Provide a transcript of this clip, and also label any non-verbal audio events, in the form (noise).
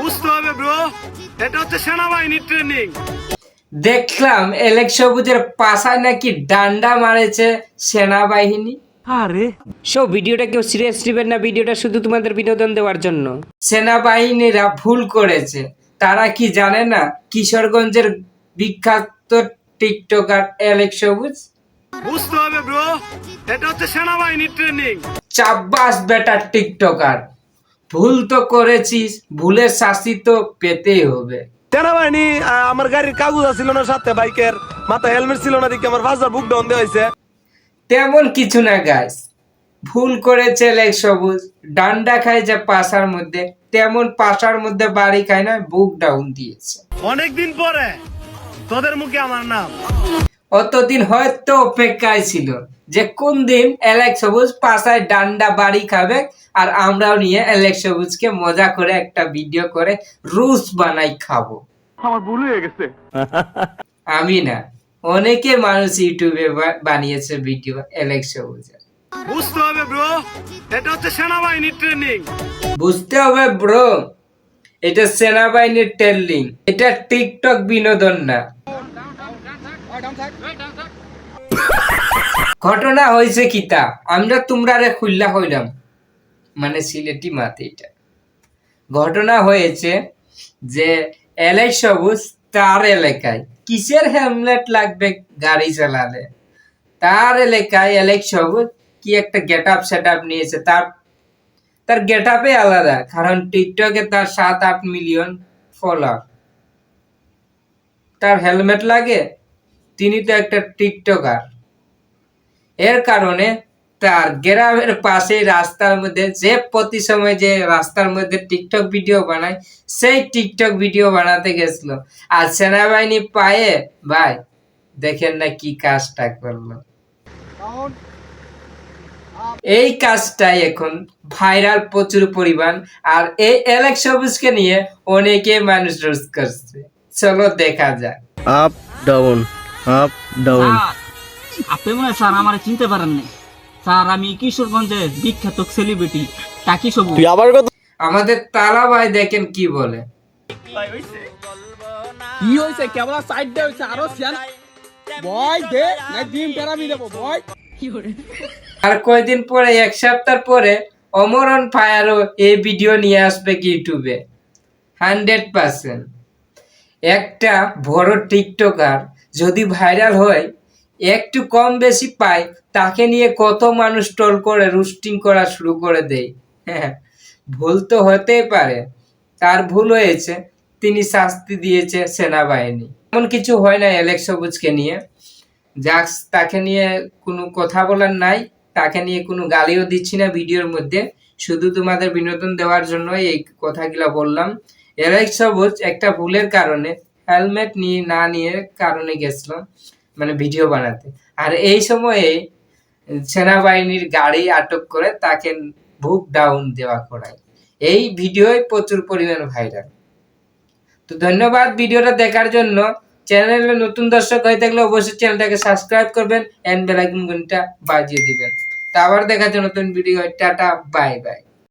বুঝতে হবে ব্রো এটা হচ্ছে সেনাবাহিনীর ট্রেনিং দেখলাম এলেক সবুজের পাশায় নাকি ডান্ডা মারেছে সেনাবাহিনী। আরে। সো ভিডিওটা কেউ সিরিয়াস নেবেন না ভিডিওটা শুধু তোমাদের বিনোদন দেওয়ার জন্য। সেনাবাহিনীরা ভুল করেছে। তারা কি জানে না কিশোরগঞ্জের বিখ্যাত টিকটকার এলেক সবুজ? বুঝতে হবে ব্রো এটা হচ্ছে সেনাবাহিনীর ট্রেনিং চাব্বাস বেটার টিকটকার। ভুল তো করেছিস ভুলের শাস্তি তো পেতেই হবে। সেনাবাহিনী আহ, আমার গাড়ির কাগজ ছিল না সাথে বাইকের মাথা হেলমেট ছিল না দিকে আমার ফার্স্ট বুক ডাউন দেওয়া হয়েছে। তেমন কিছু না গাছ ভুল করেছে লেক সবুজ ডান্ডা খায় যে পাশার মধ্যে তেমন পাশার মধ্যে বাড়ি খায় না বুক ডাউন দিয়েছে। অনেকদিন পরে তোদের মুখে আমার নাম। অতদিন হয়তো অপেক্ষায় ছিল যে কোন দিন এলেক সবুজ পাশায় ডান্ডা বাড়ি খাবে আর আমরাও নিয়ে এলেক সবুজকে মজা করে একটা ভিডিও করে রুস বানাই খাব। আমার ভুল হয়ে গেছে। (laughs) আমি না অনেকে মানুষ ইউটিউবে বানিয়েছে ভিডিও এলেক সবুজের বুঝতে হবে ব্রো এটা হচ্ছে সেনাবাহিনীর ট্রেনিং বুঝতে হবে ব্রো এটা সেনাবাহিনীর টেলিং এটা টিকটক বিনোদন না। ঘটনা হয়েছে কিতা আমরা তোমরা রে খুল্লা হইলাম। মানে সিলেটি মাতে এটা ঘটনা হয়েছে যে এলাই সবুজ তার এলাকায়। কিসের হেলমেট লাগবে গাড়ি চালালে? তার এলাকায় এলেক সবুজ কি একটা গেট আপ সেট আপ নিয়েছে? তার তার গেট আপে আলাদা কারণ টিকটকে তার সাত আট মিলিয়ন ফলোয়ার। তার হেলমেট লাগে? তিনি তো একটা টিকটকার। এর কারণে তার গ্রামের পাশে রাস্তার মধ্যে যে প্রতি সময় যে রাস্তার মধ্যে টিকটক ভিডিও বানায়, সেই টিকটক ভিডিও বানাতে গেছিল। আর সেনাবাহিনী পায়ে, ভাই, দেখেন না কি কাজটা করল। এই কাজটাই এখন ভাইরাল প্রচুর পরিমাণ, আর এই এলেক সবুজকে নিয়ে অনেকে মানুষ রোজ করছে। চলো দেখা যাক। আপ ডাউন আপ ডাউন আপনি মনে স্যার আমার চিনতে পারেন না স্যার আমি কিশোরগঞ্জের বিখ্যাত সেলিব্রিটি টাকি তুই আবার কত আমাদের তালা ভাই দেখেন কি বলে। কি হয়েছে কেবল সাইড দে হয়েছে আরও সিয়ান বয় দে না ডিম পেরামি দেবো বয় আর কয়দিন পরে এক সপ্তাহ পরে অমরন ফায়ারও এই ভিডিও নিয়ে আসবে ইউটিউবে হান্ড্রেড পার্সেন্ট। একটা বড় টিকটকার যদি ভাইরাল হয়, একটু কম বেশি পায়, তাকে নিয়ে কত মানুষ ট্রোল করে, রুস্টিং করা শুরু করে দেয়। হ্যাঁ ভুল তো হতেই পারে। তার ভুল হয়েছে, তিনি শাস্তি দিয়েছে সেনাবাহিনী। এমন কিছু হয় না এলেক সবুজকে নিয়ে। যাক, তাকে নিয়ে কোনো কথা বলার নাই, তাকে নিয়ে কোনো গালিও দিচ্ছি না ভিডিওর মধ্যে। শুধু তোমাদের বিনোদন দেওয়ার জন্য এই কথাগুলো বললাম। এলেক সবুজ একটা ভুলের কারণে হেলমেট নিয়ে না নিয়ে কারণে গেছিল মানে ভিডিও বানাতে। আর এই সময়ে সেনাবাহিনীর গাড়ি আটক করে তাকে বুক ডাউন দেওয়া করায়। এই ভিডিওই প্রচুর পরিমাণ ভাইরাল তো ধন্যবাদ ভিডিওটা দেখার জন্য। চ্যানেলে নতুন দর্শক হয়ে থাকলে অবশ্যই চ্যানেলটাকে সাবস্ক্রাইব করবেন এন্ড বেলাইকন ঘণ্টা বাজিয়ে দিবেন। তো আবার দেখার জন্য নতুন ভিডিও টাটা বাই বাই